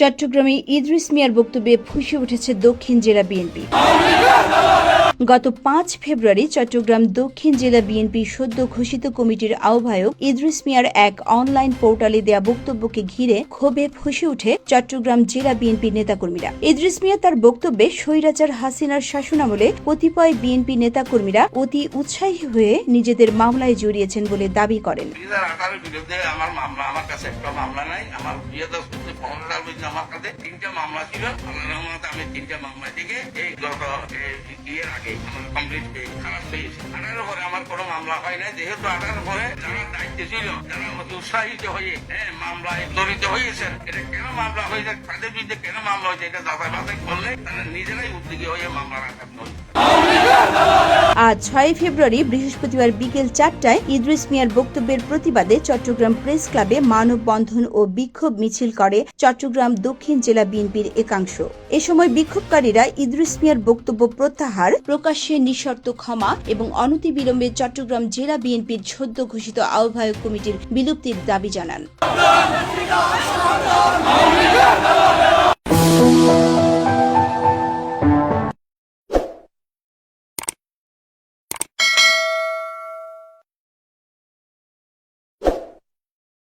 চট্টগ্রামে ইদ্রিস মিয়ার বক্তব্যে ফুসে উঠেছে দক্ষিণ জেলা বিএনপি। গত পাঁচ ফেব্রুয়ারি চট্টগ্রাম দক্ষিণ জেলা বিএনপি সদ্য ঘোষিত কমিটির আহ্বায়ক ইদ্রিস মিয়ার এক অনলাইন পোর্টালে দেয়া বক্তব্যকে ঘিরে ক্ষোভে ফুসে উঠে চট্টগ্রাম জেলা বিএনপি নেতাকর্মীরা। ইদ্রিস মিয়া তার বক্তব্যে স্বৈরাচার হাসিনার শাসনামলে কতিপয় বিএনপি নেতাকর্মীরা অতি উৎসাহী হয়ে নিজেদের মামলায় জড়িয়েছেন বলে দাবি করেন। আমার কাছে একটা মামলা নাই, আমার আমার কাছে তিনটা মামলা ছিল। আমি তিনটা মামলা থেকে এই গত ইয়ের আগে আমার কমপ্লিট খারাপ হয়েছে আঠারো পরে আমার কোনো মামলা হয় না যেহেতু আঠারো পরে যারা দায়িত্ব ছিল, যারা উৎসাহিত হয়ে হ্যাঁ মামলায় জড়িত হয়েছেন, এটা কেন মামলা হয়েছে, তাদের বিরুদ্ধে কেন মামলা হয়েছে, এটা যাচাই বাছাই করলে তারা নিজেরাই উদ্যোগী হয়ে মামলা রাখার নয় আজ ছয় ফেব্রুয়ারি বৃহস্পতিবার বিকেল চারটায় ইদ্রিস মিয়ার বক্তব্যের প্রতিবাদে চট্টগ্রাম প্রেস ক্লাবে মানববন্ধন ও বিক্ষোভ মিছিল করে চট্টগ্রাম দক্ষিণ জেলা বিএনপির একাংশ। এ সময় বিক্ষোভকারীরা ইদ্রিস মিয়ার বক্তব্য প্রত্যাহার, প্রকাশ্যে নিঃশর্ত ক্ষমা এবং অনতিবিলম্বে চট্টগ্রাম জেলা বিএনপির সদ্য ঘোষিত আহ্বায়ক কমিটির বিলুপ্তির দাবি জানান।